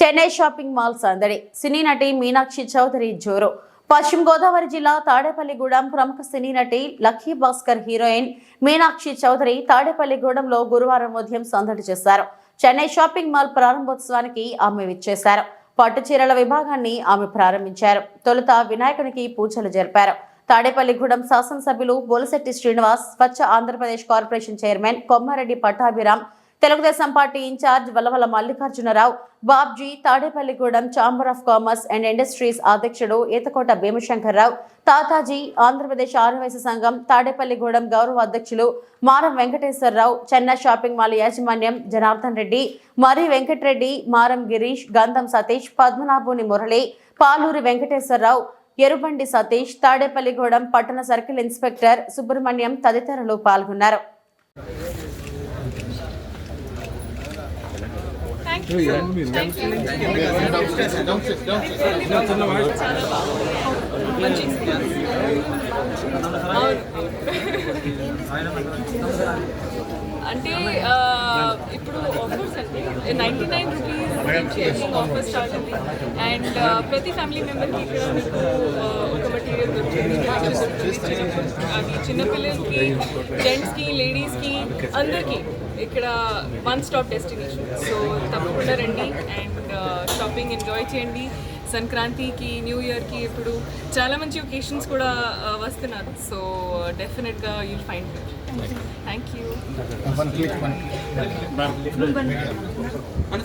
Chennai shopping mall సందడి సినీ నటి మీనాక్షి చౌదరి జోరు. పశ్చిమ గోదావరి జిల్లా తాడేపల్లిగూడెం ప్రముఖ సినీ నటి లక్కీ భాస్కర్ హీరోయిన్ మీనాక్షి చౌదరి తాడేపల్లిగూడెంలో గురువారం ఉదయం సందడి చేశారు. చెన్నై షాపింగ్ మాల్ ప్రారంభోత్సవానికి ఆమె విచ్చేశారు. పట్టు చీరల విభాగాన్ని ఆమె ప్రారంభించారు. తొలుత వినాయకునికి పూజలు జరిపారు. తాడేపల్లిగూడెం శాసనసభ్యులు Bolisetti Srinivas Swachh Andhra Pradesh corporation chairman Kommareddy Pattabhiram Telugu Desam party incharge Vallavala Mallikarjunarao Babji Tadepalligudem chamber of commerce and industries అధ్యక్షుడు ఈతకోట భీమశంకర్రావు తాతాజీ ఆంధ్రప్రదేశ్ ఆదివాసీ సంఘం తాడేపల్లిగూడెం గౌరవ అధ్యక్షులు మారం వెంకటేశ్వరరావు చెన్నై షాపింగ్ మాల్ యాజమాన్యం జనార్దన్ రెడ్డి మరి వెంకటరెడ్డి మారం గిరీష్ గంధం సతీష్ పద్మనాభుని మురళి పాలూరి వెంకటేశ్వరరావు ఎరుబండి సతీష్ తాడేపల్లిగూడెం పట్టణ సర్కిల్ ఇన్స్పెక్టర్ సుబ్రహ్మణ్యం తదితరులు పాల్గొన్నారు. అంటే ఇప్పుడు ఆఫర్స్ అంటే ninety nine rupees offer start ఉంది అండ్ ప్రతి ఫ్యామిలీ మెంబర్కి ఇక్కడ మీకు ఒక మెటీరియల్ అది చిన్నపిల్లలకి జెంట్స్కి లేడీస్కి అందరికీ ఇక్కడ వన్ స్టాప్ డెస్టినేషన్ సో తప్పకుండా రండి అండ్ షాపింగ్ ఎంజాయ్ చేయండి. సంక్రాంతికి న్యూ ఇయర్కి ఇప్పుడు చాలా మంచి ఒకేషన్స్ కూడా ఆ, వస్తున్నారు. సో డెఫినెట్గా యూల్ ఫైండ్ థ్యాంక్ యూ మన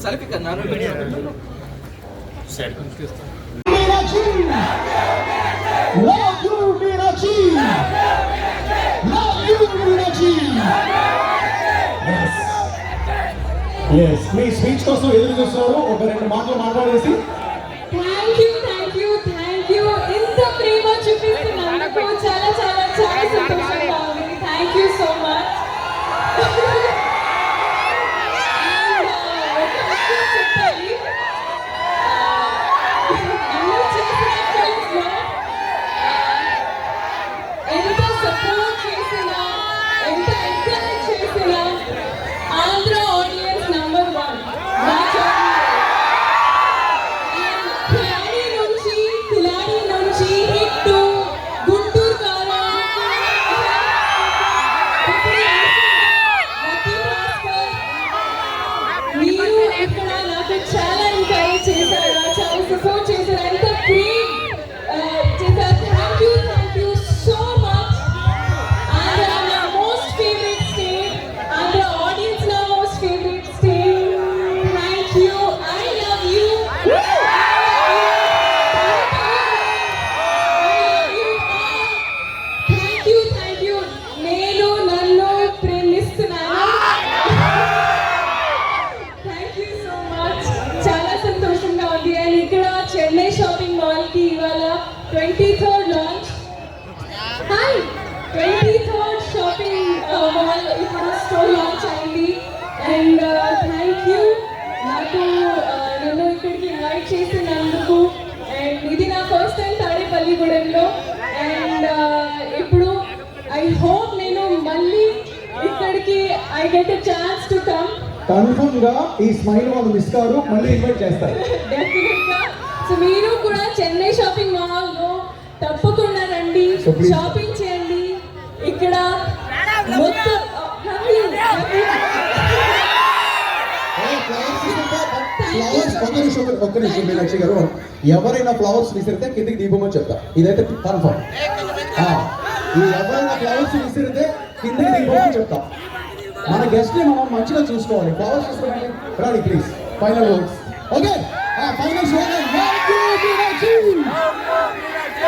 మీనాక్షి లవ్ ఎస్ మీ స్పీచ్ కోసం ఎదురు చూస్తున్నారు ఒక రెండు మాటలు మాట్లాడేసి launch hi twenty third shopping mall ఇప్పుడు స్టోర్ లాంచ్ అయింది అండ్ థ్యాంక్ యూ నాకు uh, నన్ను ఇక్కడికి ఇన్వైట్ చేసినందుకు. అండ్ ఇది నా ఫస్ట్ టైం తాడేపల్లిగూడెంలో. అండ్ ఇప్పుడు ఐ హోప్ నేను మళ్ళీ ఇక్కడికి I get a chance to come కన్ఫర్మ్గా ఈ స్మైల్ వాళ్ళు మిస్ కారు మళ్ళీ ఇన్వైట్ చేస్తారు. డెఫినెట్గా సో మీరు కూడా చెన్నై షాపింగ్ మాల్ తప్పకుండా రండి. షాపింగ్ చేయండి. ఇక్కడ మొత్తం. ఫ్లవర్స్ ఒక్క నిమిషం ఒక్క నిమిషం మీనాక్షి గారు. ఎవరైనా ఫ్లవర్స్ విసిరితే కిందికి దిగిపోమని చెప్తా. ఇదైతే కన్ఫర్మ్ ఎవరైనా ఫ్లవర్స్ విసిరితే కిందికి దిగిపోమని చెప్తా. మన గెస్ట్ని మనం మంచిగా చూసుకోవాలి. ఫ్లవర్స్ చూసుకోండి రాడి please final words okay final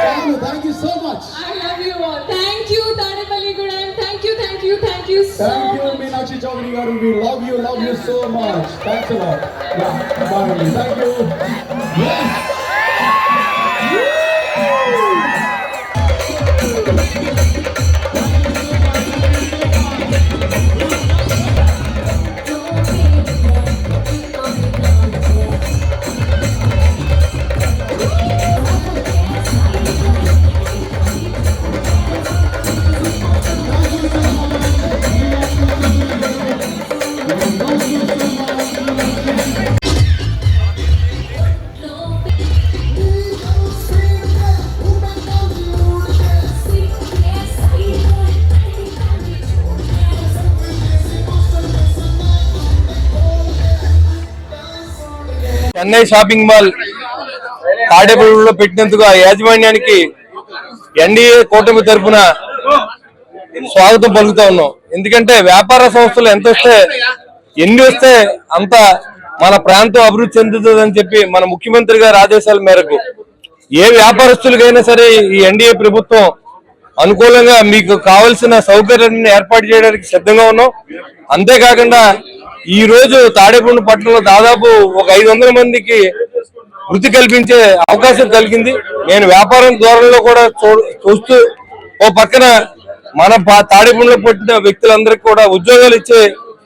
Thank you so much. I love you all. Thank you, Tanipalli Gudan. Thank you, thank you, thank you so much. Thank you, Meenakshi Chowdhury Garu. We love you, love you so much. Thanks a lot. Yeah, bye. Thank you. Yes. Chennai shopping mall తాడేపల్లిలో పెట్టినందుకు ఆ యాజమాన్యానికి NDA కూటమి తరఫున స్వాగతం పలుకుతా ఉన్నాం. ఎందుకంటే వ్యాపార సంస్థలు ఎంత వస్తే ఎన్ని వస్తే అంత మన ప్రాంతం అభివృద్ధి చెందుతుందని చెప్పి మన ముఖ్యమంత్రి గారి ఆదేశాల మేరకు ఏ వ్యాపారస్తులకైనా సరే ఈ ఎన్డీఏ ప్రభుత్వం అనుకూలంగా మీకు కావలసిన సౌకర్యాన్ని ఏర్పాటు చేయడానికి సిద్ధంగా ఉన్నాం. అంతేకాకుండా ఈ రోజు తాడేపూడి పట్టణంలో దాదాపు ఒక ఐదు వందల మందికి వృత్తి కల్పించే అవకాశం కలిగింది. నేను వ్యాపారం ధోరణిలో కూడా చూ- చూస్తూ ఓ పక్కన మన పా- పుట్టిన వ్యక్తులందరికీ కూడా ఉద్యోగాలు ఇచ్చే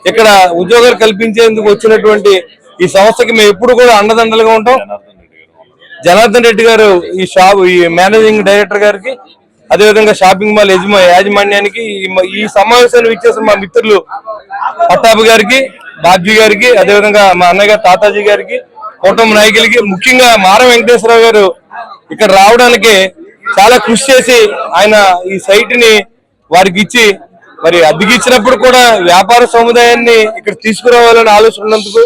ఇక్కడ ఉద్యోగాలు కల్పించేందుకు వచ్చినటువంటి ఈ సంస్థకి మేము ఎప్పుడు కూడా అండదండలుగా ఉంటాం. జనార్దన్ రెడ్డి గారు ఈ షాప్ ఈ మేనేజింగ్ డైరెక్టర్ గారికి అదేవిధంగా షాపింగ్ మాల్ యజమా యాజమాన్యానికి ఈ ఈ సమావేశాన్ని ఇచ్చేసిన మా మిత్రులు పట్టాపు గారికి బాబ్జీ గారికి అదేవిధంగా మా అన్నయ్య గారు తాతాజీ గారికి కుటుంబ నాయకులకి ముఖ్యంగా మార వెంకటేశ్వరరావు గారు ఇక్కడ రావడానికి చాలా కృషి చేసి ఆయన ఈ సైట్ని వారికి ఇచ్చి మరి అద్దెకి ఇచ్చినప్పుడు కూడా వ్యాపార సముదాయాన్ని ఇక్కడ తీసుకురావాలని ఆలోచన ఉన్నందుకు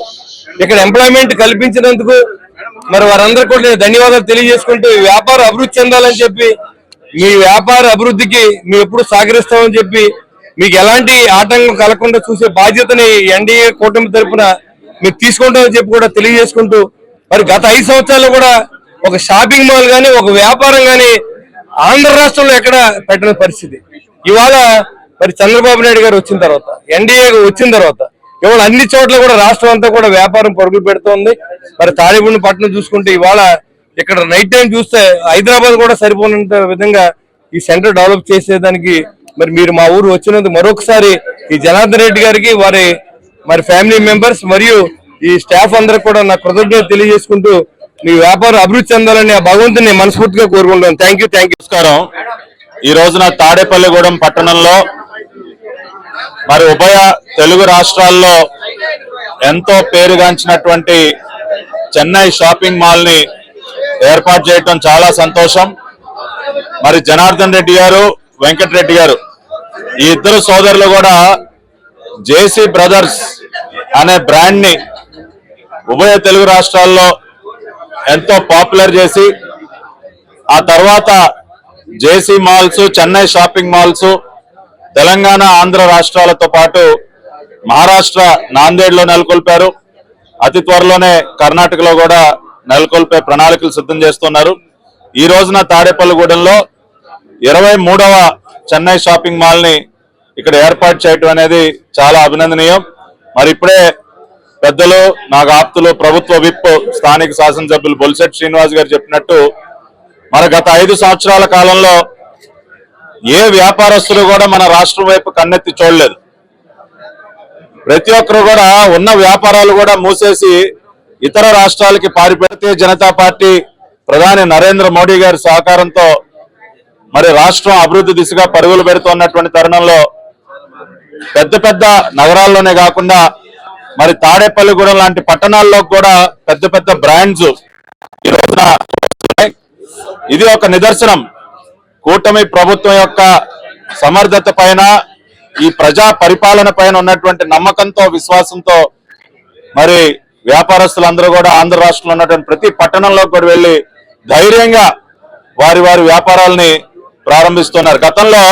ఇక్కడ ఎంప్లాయ్మెంట్ కల్పించినందుకు మరి వారందరూ కూడా నేను ధన్యవాదాలు తెలియజేసుకుంటూ వ్యాపారం అభివృద్ధి చెందాలని చెప్పి మీ వ్యాపార అభివృద్ధికి మేము ఎప్పుడు సహకరిస్తామని చెప్పి మీకు ఎలాంటి ఆటంకం కలగకుండా చూసే బాధ్యతని ఎన్డీఏ కూటమి తరపున మీరు తీసుకుంటామని చెప్పి కూడా తెలియజేసుకుంటూ మరి గత ఐదు సంవత్సరాల్లో కూడా ఒక షాపింగ్ మాల్ కానీ ఒక వ్యాపారం కానీ ఆంధ్ర రాష్ట్రంలో ఎక్కడ పెట్టిన పరిస్థితి. ఇవాళ మరి చంద్రబాబు నాయుడు గారు వచ్చిన తర్వాత ఎన్డీఏ వచ్చిన తర్వాత ఇవాళ అన్ని చోట్ల కూడా రాష్ట్రం అంతా కూడా వ్యాపారం పరుగులు పెడుతోంది. మరి తాడేపల్లి పట్టణం చూసుకుంటే ఇవాళ ఇక్కడ నైట్ టైం చూస్తే హైదరాబాద్ కూడా సరిపోనంత విధంగా ఈ సెంటర్ డెవలప్ చేసేదానికి మరి మీరు మా ఊరు వచ్చినందుకు మరొకసారి ఈ జనార్దన్ రెడ్డి గారికి వారి మరి ఫ్యామిలీ మెంబర్స్ మరియు ఈ స్టాఫ్ అందరికి కూడా నా కృతజ్ఞత తెలియజేసుకుంటూ మీ వ్యాపారం అభివృద్ధి చెందాలని ఆ భగవంతుని మనస్ఫూర్తిగా కోరుకుంటాను థ్యాంక్ యూ థ్యాంక్ యూ నమస్కారం. ఈ రోజున తాడేపల్లిగూడెం పట్టణంలో మరి ఉభయ తెలుగు రాష్ట్రాల్లో ఎంతో పేరుగాంచినటువంటి చెన్నై షాపింగ్ మాల్ని ఏర్పాటు చేయటం చాలా సంతోషం. మరి జనార్దన్ రెడ్డి గారు వెంకటరెడ్డి గారు ఈ ఇద్దరు సోదరులు కూడా జేసీ బ్రదర్స్ అనే బ్రాండ్ని ఉభయ తెలుగు రాష్ట్రాల్లో ఎంతో పాపులర్ చేసి ఆ తర్వాత JC malls Chennai shopping malls Telangana Andhra రాష్ట్రాలతో పాటు మహారాష్ట్ర నాందేడ్లో నెలకొల్పారు. అతి త్వరలోనే కర్ణాటకలో కూడా నెలకొల్పే ప్రణాళికలు సిద్ధం చేస్తున్నారు. ఈ రోజున తాడేపల్లిగూడెంలో ఇరవై మూడవ చెన్నై షాపింగ్ మాల్ని ఇక్కడ ఏర్పాటు చేయటం అనేది చాలా అభినందనీయం. మరి ఇప్పుడే పెద్దలు నాకు ఆప్తులు ప్రభుత్వ విప్ స్థానిక శాసనసభ్యులు బొలిసెట్ శ్రీనివాస్ గారు చెప్పినట్టు మన గత ఐదు సంవత్సరాల కాలంలో ఏ వ్యాపారస్తులు కూడా మన రాష్ట్రం వైపు కన్నెత్తి చూడలేదు. ప్రతి ఒక్కరు కూడా ఉన్న వ్యాపారాలు కూడా మూసేసి ఇతర రాష్ట్రాలకి పారిపెడితే జనతా పార్టీ ప్రధాని నరేంద్ర మోడీ గారి సహకారంతో మరి రాష్ట్రం అభివృద్ధి దిశగా పరుగులు పెడుతున్నటువంటి తరుణంలో పెద్ద పెద్ద నగరాల్లోనే కాకుండా మరి తాడేపల్లిగూడెం లాంటి పట్టణాల్లో కూడా పెద్ద పెద్ద బ్రాండ్స్ ఈ రోజున ఇది ఒక నిదర్శనం. కూటమి ప్రభుత్వం యొక్క సమర్థత పైన ఈ ప్రజా పరిపాలన పైన ఉన్నటువంటి నమ్మకంతో విశ్వాసంతో మరి వ్యాపారస్తులందరూ కూడా ఆంధ్ర రాష్ట్రంలో ఉన్నటువంటి ప్రతి పట్టణంలో కూడా వెళ్ళి ధైర్యంగా వారి వారి వ్యాపారాలని ప్రారంభిస్తున్నారు. గతంలో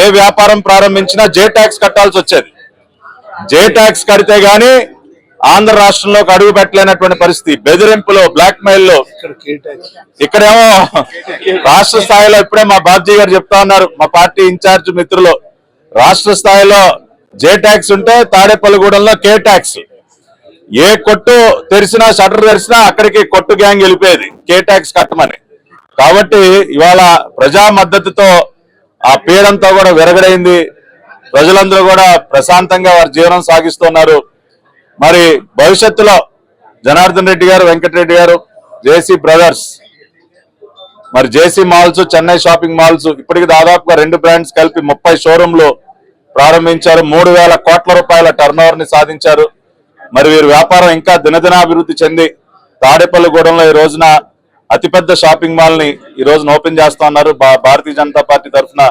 ఏ వ్యాపారం ప్రారంభించినా జే ట్యాక్స్ కట్టాల్సి వచ్చేది. జే ట్యాక్స్ కడితే గాని ఆంధ్ర రాష్ట్రంలోకి అడుగు పెట్టలేనటువంటి పరిస్థితి. బెదిరింపులు బ్లాక్ మెయిల్లో ఇక్కడేమో రాష్ట్ర స్థాయిలో ఇప్పుడే మా బాబ్జీ గారు చెప్తా ఉన్నారు. మా పార్టీ ఇన్ఛార్జ్ మిత్రులు. రాష్ట్ర స్థాయిలో జే ట్యాక్స్ ఉంటే తాడేపల్లిగూడెంలో కే ట్యాక్స్. ఏ కొట్టు తెరిచినా షటర్ తెరిచినా అక్కడికి కొట్టు గ్యాంగ్ వెళ్ళిపోయేది. కే ట్యాక్స్ కట్టమని. కాబట్టి ఇవాళ ప్రజా మద్దతుతో ఆ పేడంతా కూడా విరగడైంది. ప్రజలందరూ కూడా ప్రశాంతంగా వారి జీవనం సాగిస్తున్నారు. మరి భవిష్యత్తులో జనార్దన్ రెడ్డి గారు వెంకటరెడ్డి గారు జేసీ బ్రదర్స్ మరి JC malls Chennai shopping malls ఇప్పటికి దాదాపుగా రెండు బ్రాండ్స్ కలిపి ముప్పై షోరూంలు ప్రారంభించారు. మూడు వేల కోట్ల రూపాయల టర్న్ని సాధించారు. మరి వీరి వ్యాపారం ఇంకా దినదినాభివృద్ధి చెంది తాడేపల్లిగూడెంలో ఈ రోజున అతిపెద్ద షాపింగ్ మాల్ని ఈ రోజున ఓపెన్ చేస్తా ఉన్నారు. భా- భారతీయ జనతా పార్టీ తరఫున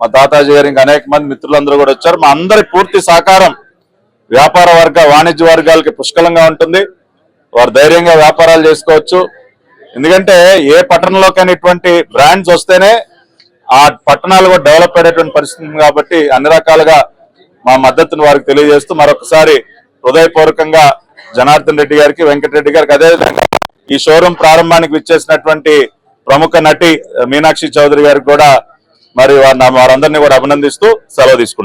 మా తాతాజీ గారు ఇంకా అనేక మంది మిత్రులందరూ కూడా వచ్చారు. మా అందరి పూర్తి సహకారం వ్యాపార వర్గ వాణిజ్య వర్గాలకి పుష్కలంగా ఉంటుంది. వారు ధైర్యంగా వ్యాపారాలు చేసుకోవచ్చు. ఎందుకంటే ఏ పట్టణంలోకైనా ఇటువంటి బ్రాండ్స్ వస్తేనే ఆ పట్టణాలు కూడా డెవలప్ అయ్యేటువంటి పరిస్థితి కాబట్టి అన్ని రకాలుగా మా మద్దతును వారికి తెలియజేస్తూ మరొకసారి హృదయపూర్వకంగా జనార్దన్ రెడ్డి గారికి వెంకటరెడ్డి గారికి అదేవిధంగా ఈ షోరూం ప్రారంభానికి విచ్చేసినటువంటి ప్రముఖ నటి మీనాక్షి చౌదరి గారికి కూడా మరి వారందరినీ కూడా అభినందిస్తూ సెలవు తీసుకుంటున్నాను